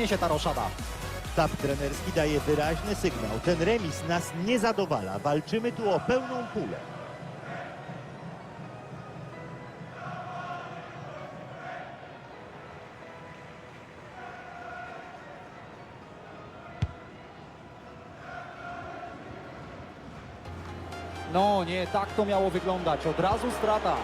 co przyniesie ta roszada. Sztab trenerski daje wyraźny sygnał. Ten remis nas nie zadowala. Walczymy tu o pełną pulę. No nie, tak to miało wyglądać. Od razu strata.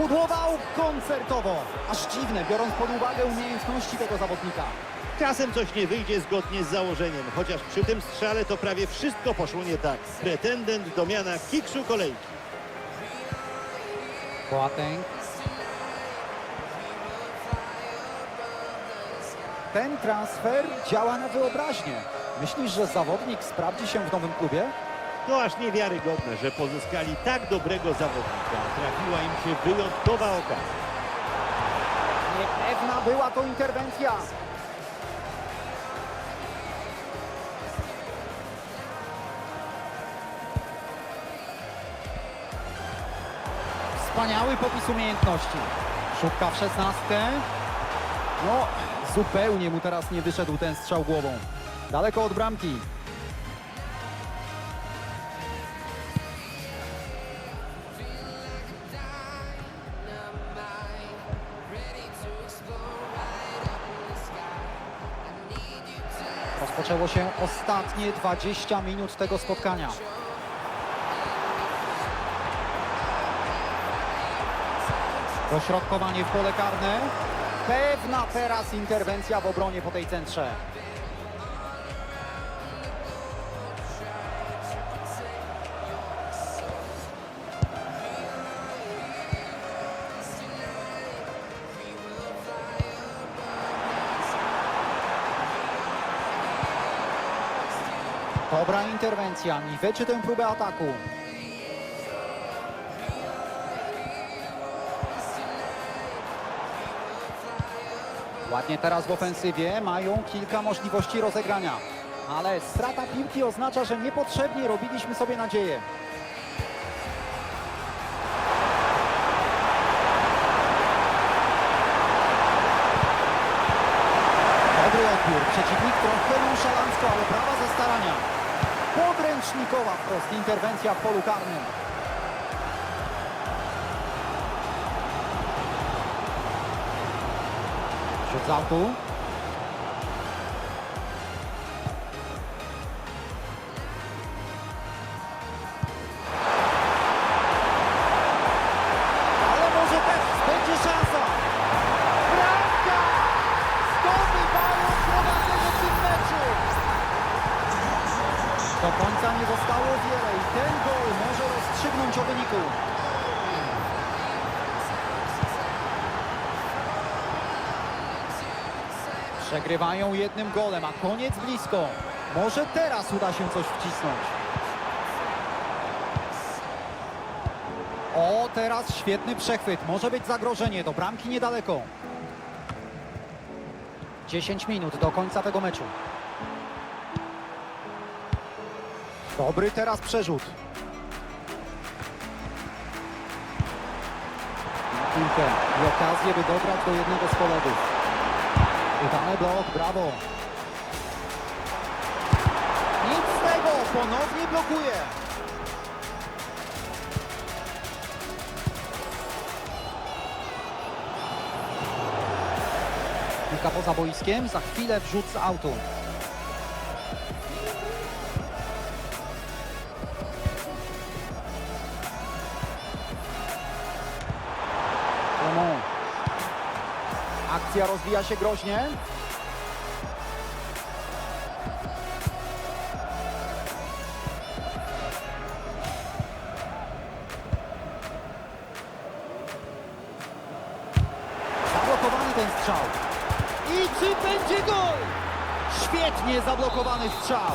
Spudłował koncertowo. Aż dziwne, biorąc pod uwagę umiejętności tego zawodnika. Czasem coś nie wyjdzie zgodnie z założeniem, chociaż przy tym strzale to prawie wszystko poszło nie tak. Pretendent do miana kiksu kolejki. Boateng. Ten transfer działa na wyobraźnię. Myślisz, że zawodnik sprawdzi się w nowym klubie? To aż niewiarygodne, że pozyskali tak dobrego zawodnika. Trafiła im się wyjątkowa okazja. Niepewna była to interwencja. Wspaniały popis umiejętności. Szubka w szesnastkę. No, zupełnie mu teraz nie wyszedł ten strzał głową. Daleko od bramki. Rozpoczęło się ostatnie 20 minut tego spotkania. Dośrodkowanie w pole karne. Pewna teraz interwencja w obronie po tej centrze. Dobra interwencja, niweczy tę próbę ataku. Ładnie teraz w ofensywie, mają kilka możliwości rozegrania. Ale strata piłki oznacza, że niepotrzebnie robiliśmy sobie nadzieję. Podręcznikowa wprost interwencja w polu karnym. Rzut z Przegrywają jednym golem, a koniec blisko. Może teraz uda się coś wcisnąć. O, teraz świetny przechwyt. Może być zagrożenie. Do bramki niedaleko. 10 minut do końca tego meczu. Dobry teraz przerzut. Piłkę i okazję, by dobrać do jednego z kolegów. Udany blok, brawo. Nic z tego, ponownie blokuje. Piłka poza boiskiem, za chwilę wrzut z autu. Akcja rozwija się groźnie. Zablokowany ten strzał. I czy będzie gol? Świetnie zablokowany strzał.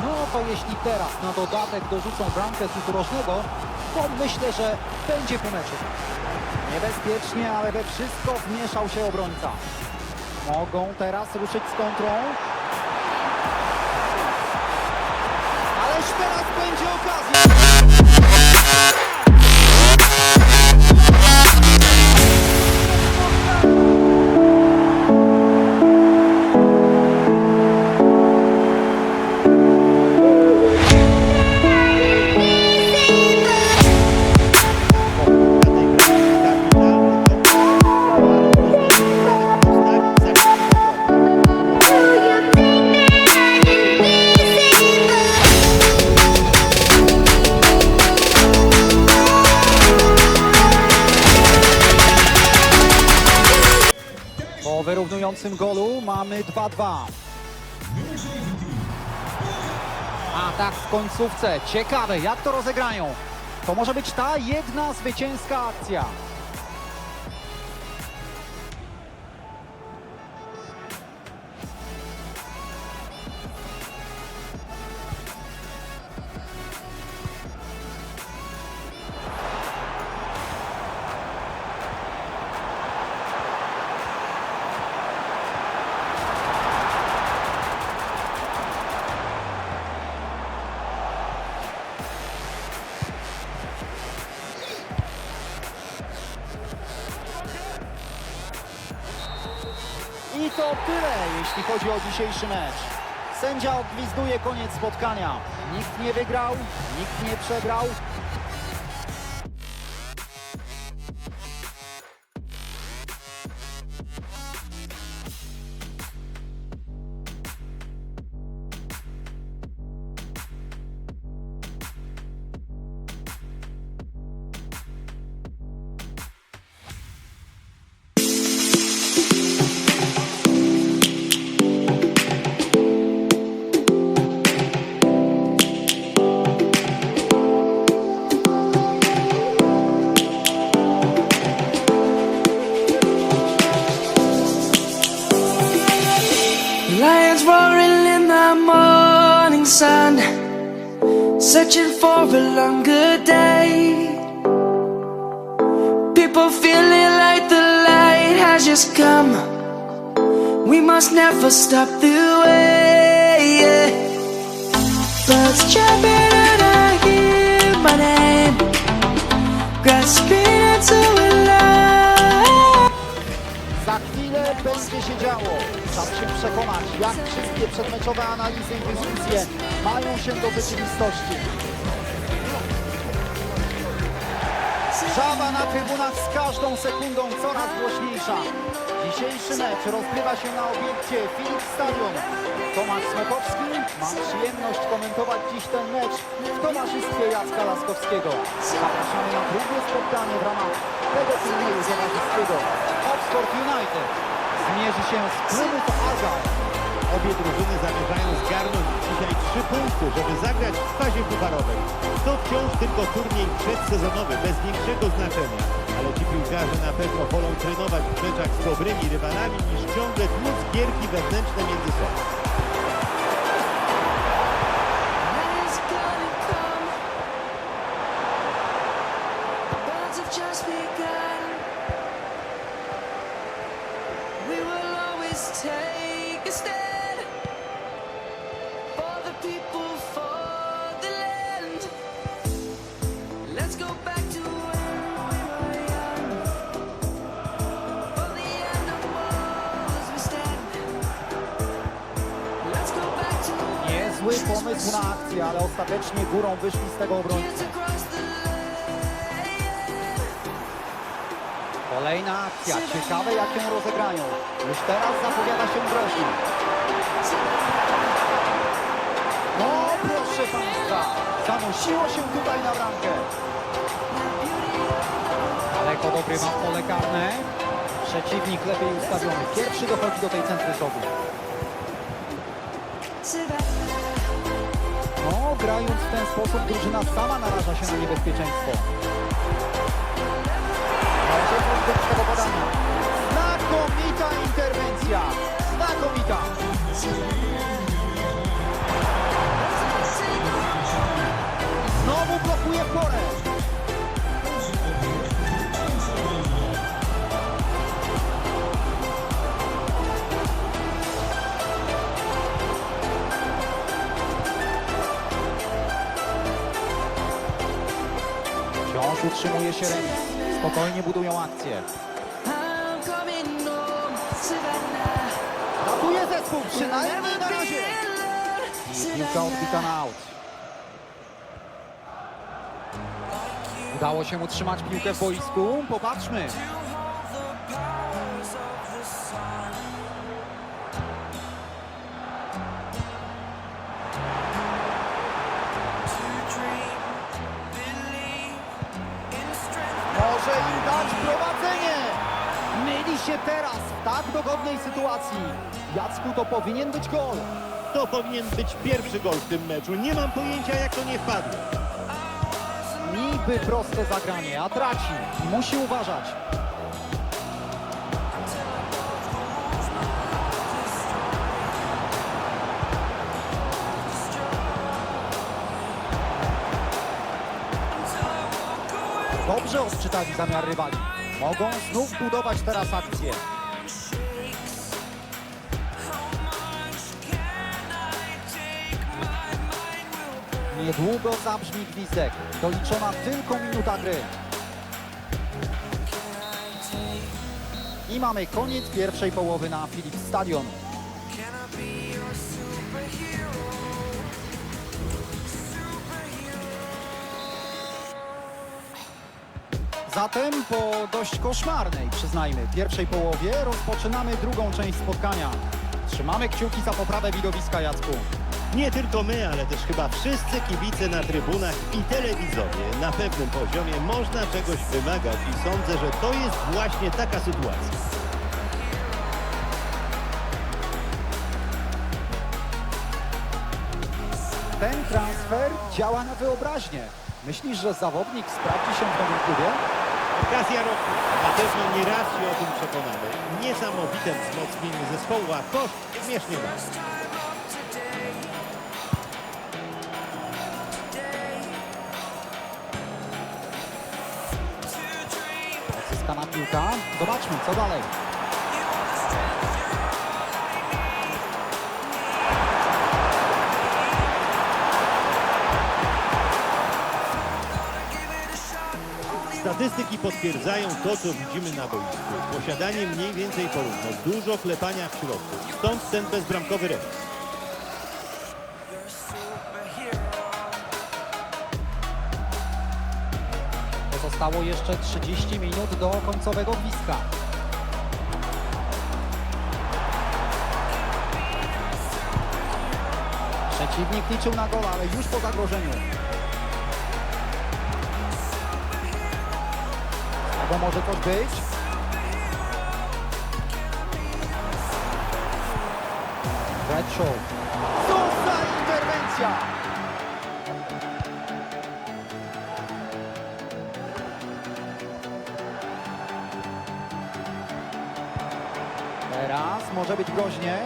No to jeśli teraz na dodatek dorzucą bramkę z rożnego, bo myślę, że będzie po meczu. Niebezpiecznie, ale we wszystko wmieszał się obrońca. Mogą teraz ruszyć z kontrą. Ależ teraz będzie okazja. Po wyrównującym golu mamy 2-2. A tak w końcówce. Ciekawe, jak to rozegrają. To może być ta jedna zwycięska akcja. Dzisiejszy mecz. Sędzia odgwizduje koniec spotkania. Nikt nie wygrał, nikt nie przegrał. We must never stop the way. Birds chirping and I hear my name, grasping into a. Za chwilę będzie się działo. Czas się przekonać, jak wszystkie przedmeczowe analizy i dyskusje mają się do rzeczywistości. Żaba na trybunach z każdą sekundą coraz głośniejsza. Dzisiejszy mecz rozgrywa się na obiekcie Philips Stadion. Tomasz Smokowski, mam przyjemność komentować dziś ten mecz w towarzystwie Jacka Laskowskiego. Zapraszamy na drugie spotkanie w ramach tego turnieju towarzyskiego. Oxford United zmierzy się z klubów Azar. Obie drużyny zamierzają zgarnąć dzisiaj trzy punkty, żeby zagrać w fazie pucharowej. To wciąż tylko turniej przedsezonowy, bez większego znaczenia. Ale ci piłkarze na pewno wolą trenować w meczach z dobrymi rywalami niż ciągle tłuc gierki wewnętrzne między sobą. Górą wyszli z tego obrońcy. Kolejna akcja. Ciekawe jak ją rozegrają. Już teraz zapowiada się groźnie. No proszę Państwa, zanosiło się tutaj na bramkę. Daleko dogrywa pole karne. Przeciwnik lepiej ustawiony. Pierwszy dochodzi do tej centryzowy. No, grając w ten sposób drużyna sama naraża się na niebezpieczeństwo. Znakomita interwencja. Znakomita. Znowu blokuje porę. Utrzymuje się remis. Spokojnie budują akcję. Ratuje zespół, przynajmniej na razie. I piłka odbita na aut. Udało się utrzymać piłkę w boisku. Popatrzmy. Dogodnej sytuacji. Jacku, to powinien być gol. To powinien być pierwszy gol w tym meczu. Nie mam pojęcia, jak to nie wpadło. Niby proste zagranie, a traci. Musi uważać. Dobrze odczytali zamiar rywali. Mogą znów budować teraz akcję. Niedługo zabrzmi gwizdek. Doliczona tylko minuta gry. I mamy koniec pierwszej połowy na Philips Stadion. Zatem po dość koszmarnej, przyznajmy, pierwszej połowie rozpoczynamy drugą część spotkania. Trzymamy kciuki za poprawę widowiska Jacku. Nie tylko my, ale też chyba wszyscy kibice na trybunach i telewidzowie. Na pewnym poziomie można czegoś wymagać i sądzę, że to jest właśnie taka sytuacja. Ten transfer działa na wyobraźnię. Myślisz, że zawodnik sprawdzi się w nowym klubie? Okazja roku. Na pewno nie raz się o tym przekonamy. Niesamowite wzmocnienie zespołu, a koszt śmiesznie mały. Piłka. Zobaczmy, co dalej. Statystyki potwierdzają to, co widzimy na boisku. Posiadanie mniej więcej porówno, dużo klepania w środku. Stąd ten bezbramkowy remis. Pozostało jeszcze 30 minut do końcowego gwizdka. Przeciwnik liczył na gola, ale już po zagrożeniu. Tego może coś być. Bradshaw. Może być groźnie.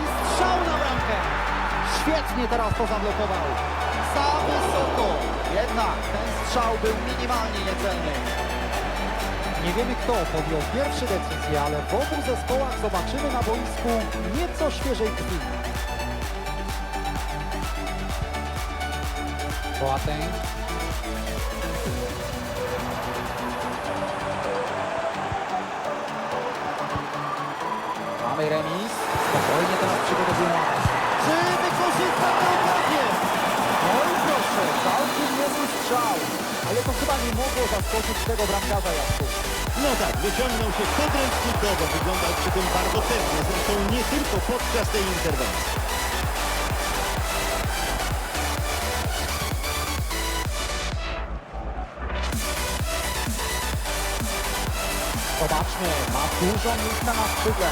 I strzał na bramkę. Świetnie teraz to zablokował. Za wysoko. Jednak ten strzał był minimalnie niecelny. Nie wiemy kto podjął pierwszy decyzję, ale w obu zespołach zobaczymy na boisku nieco świeżej krwi. Boateng. Mamy remis. Spokojnie teraz przygotowują atak. Czy wykorzysta tę okazję? No i proszę, całkiem niezły strzał. Ale to chyba nie mogło zaskoczyć tego bramkarza Jacku. No tak, wyciągnął się podręcznikowo, wyglądał przy tym bardzo pewnie, zresztą nie tylko podczas tej interwencji. Zobaczmy, ma dużo miejsca na skrzydle.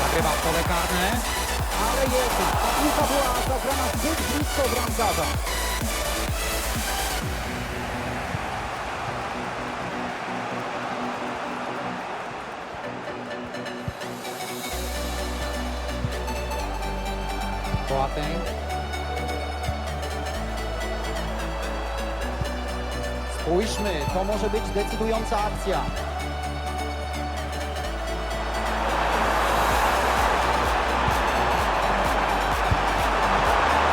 Zagrywa w pole karne, ale jest. Ta piłka była zagrana zbyt blisko bramkarza. To może być decydująca akcja.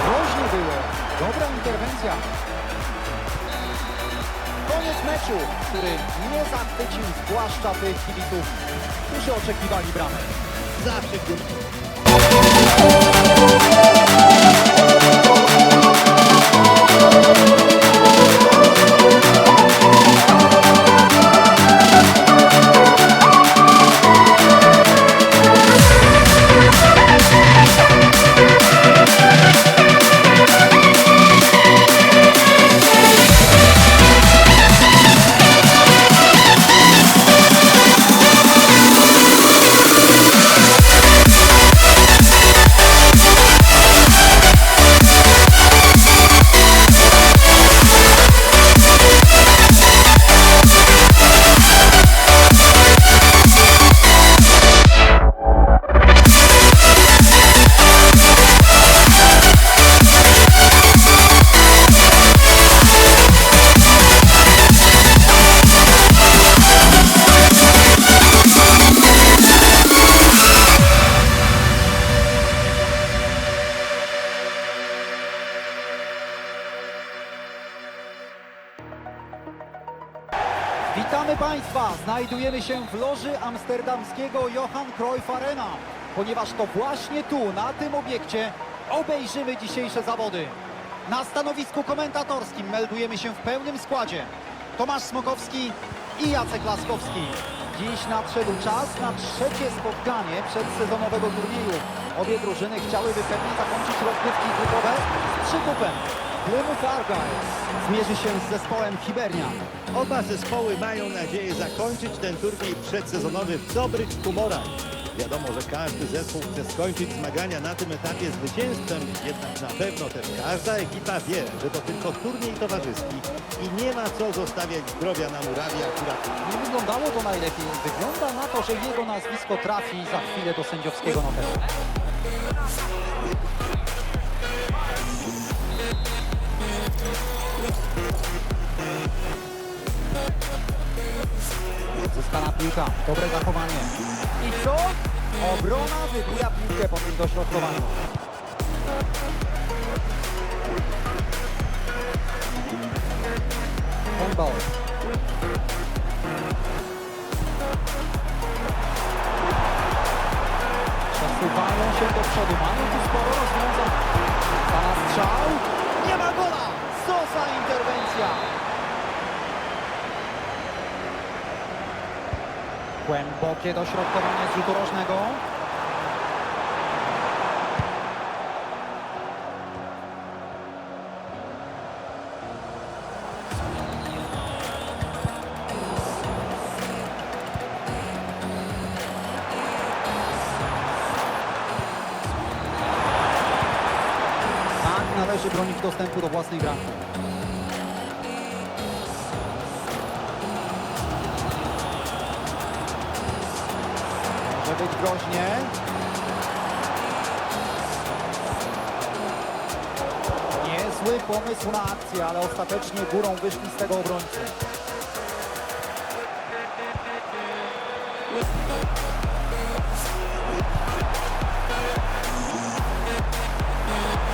Groźnie było. Dobra interwencja. Koniec meczu, który nie zachwycił zwłaszcza tych kibiców, którzy oczekiwali bramek. Zawsze krótko. Znajdujemy się w loży amsterdamskiego Johan Cruyff Arena, ponieważ to właśnie tu, na tym obiekcie, obejrzymy dzisiejsze zawody. Na stanowisku komentatorskim meldujemy się w pełnym składzie. Tomasz Smokowski i Jacek Laskowski. Dziś nadszedł czas na trzecie spotkanie przedsezonowego turnieju. Obie drużyny chciałyby pewnie zakończyć rozgrywki grupowe z przykupem. Plymouth Argyle zmierzy się z zespołem Hibernian. Oba zespoły mają nadzieję zakończyć ten turniej przedsezonowy w dobrych humorach. Wiadomo, że każdy zespół chce skończyć zmagania na tym etapie zwycięstwem, jednak na pewno też każda ekipa wie, że to tylko turniej towarzyski i nie ma co zostawiać zdrowia na murawie akurat. Nie wyglądało to najlepiej. Wygląda na to, że jego nazwisko trafi za chwilę do sędziowskiego notesu. Zyskana piłka, dobre zachowanie. I co? Obrona wybija piłkę po tym dośrodkowaniu. Handball. Przesuwają się do przodu, mają tu sporo rozwiązań. Teraz strzał. Nie ma gola! Co za interwencja! Głębokie dośrodkowanie z rzutu rożnego. Niezły pomysł na akcję, ale ostatecznie górą wyszli z tego obrońcy.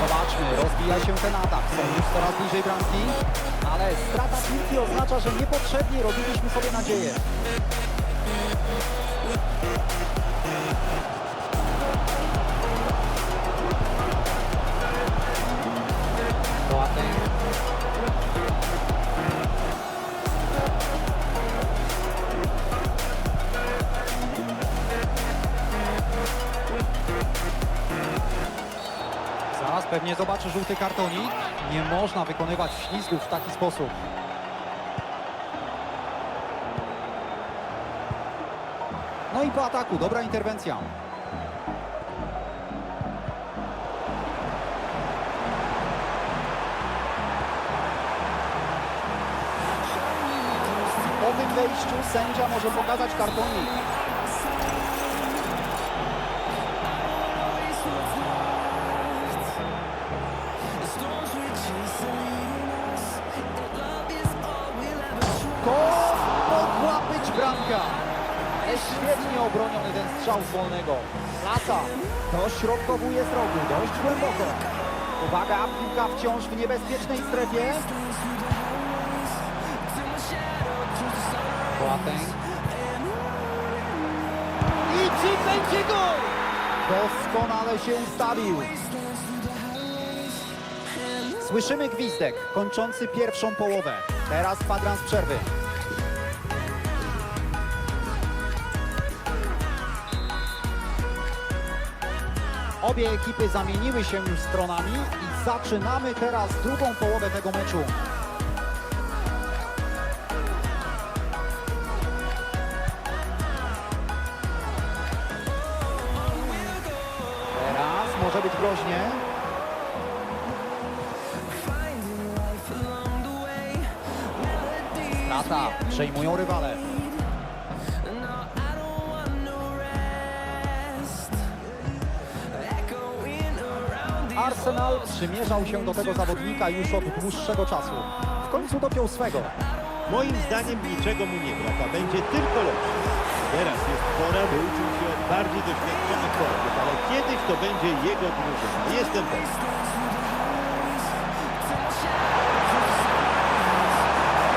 Zobaczmy, rozbija się ten atak. Są już coraz bliżej bramki, ale strata piłki oznacza, że niepotrzebnie robiliśmy sobie nadzieję. Pewnie zobaczy żółty kartonik. Nie można wykonywać ślizgów w taki sposób. No i po ataku, dobra interwencja. Po tym wejściu sędzia może pokazać kartonik. Świetnie obroniony ten strzał z wolnego. Lata dośrodkowuje z rogu, dość głęboko. Uwaga, piłka wciąż w niebezpiecznej strefie. Boateng. I czy będzie gol? Doskonale się ustawił. Słyszymy gwizdek kończący pierwszą połowę. Teraz kwadrans przerwy. Obie ekipy zamieniły się już stronami i zaczynamy teraz drugą połowę tego meczu. Teraz może być groźnie. Strata, przejmują rywale. Arsenal przymierzał się do tego zawodnika już od dłuższego czasu. W końcu dopiął swego. Moim zdaniem niczego mu nie brak, a będzie tylko lepszy. Teraz jest pora, by uczył się od bardziej doświadczonych kolegów, ale kiedyś to będzie jego drużyna. Jestem pewien.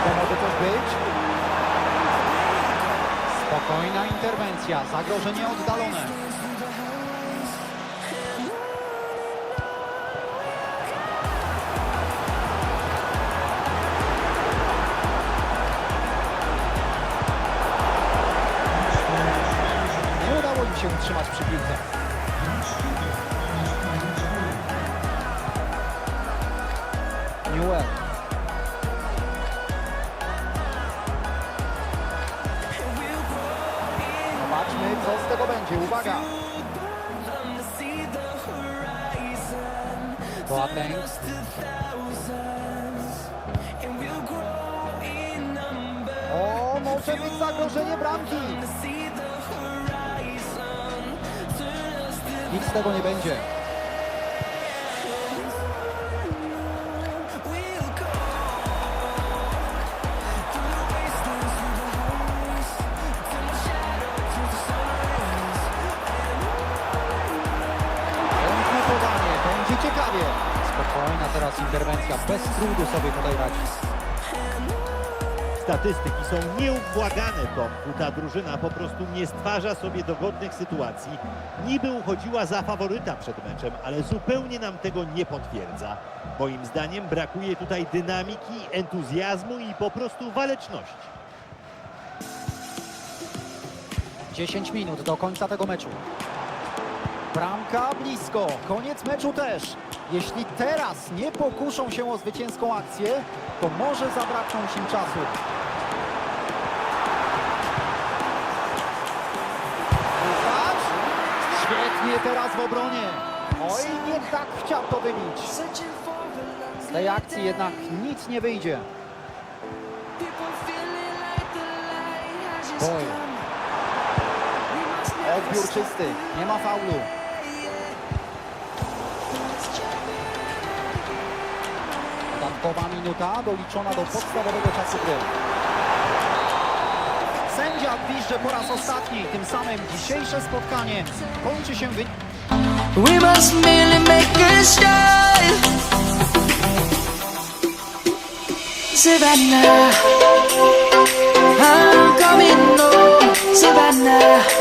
To może coś być? Spokojna interwencja, zagrożenie oddalone. Się Nic z tego nie będzie. Będzie ciekawie. Spokojna teraz interwencja, bez trudu sobie tutaj radzi. Statystyki są nieubłagane, Tomku. Ta drużyna po prostu nie stwarza sobie dogodnych sytuacji. Niby uchodziła za faworyta przed meczem, ale zupełnie nam tego nie potwierdza. Moim zdaniem brakuje tutaj dynamiki, entuzjazmu i po prostu waleczności. 10 minut do końca tego meczu. Bramka blisko, koniec meczu też. Jeśli teraz nie pokuszą się o zwycięską akcję, to może zabraknąć im czasu. Świetnie teraz w obronie. Oj, nie tak chciał to wybić. Z tej akcji jednak nic nie wyjdzie. Boy. Odbiór czysty, nie ma faulu. dodatkowa minuta doliczona do podstawowego czasu gry. Sędzia gwizdże po raz ostatni, tym samym dzisiejsze spotkanie kończy się wy... We must merely make a start. Savannah, I'm coming home, Savannah.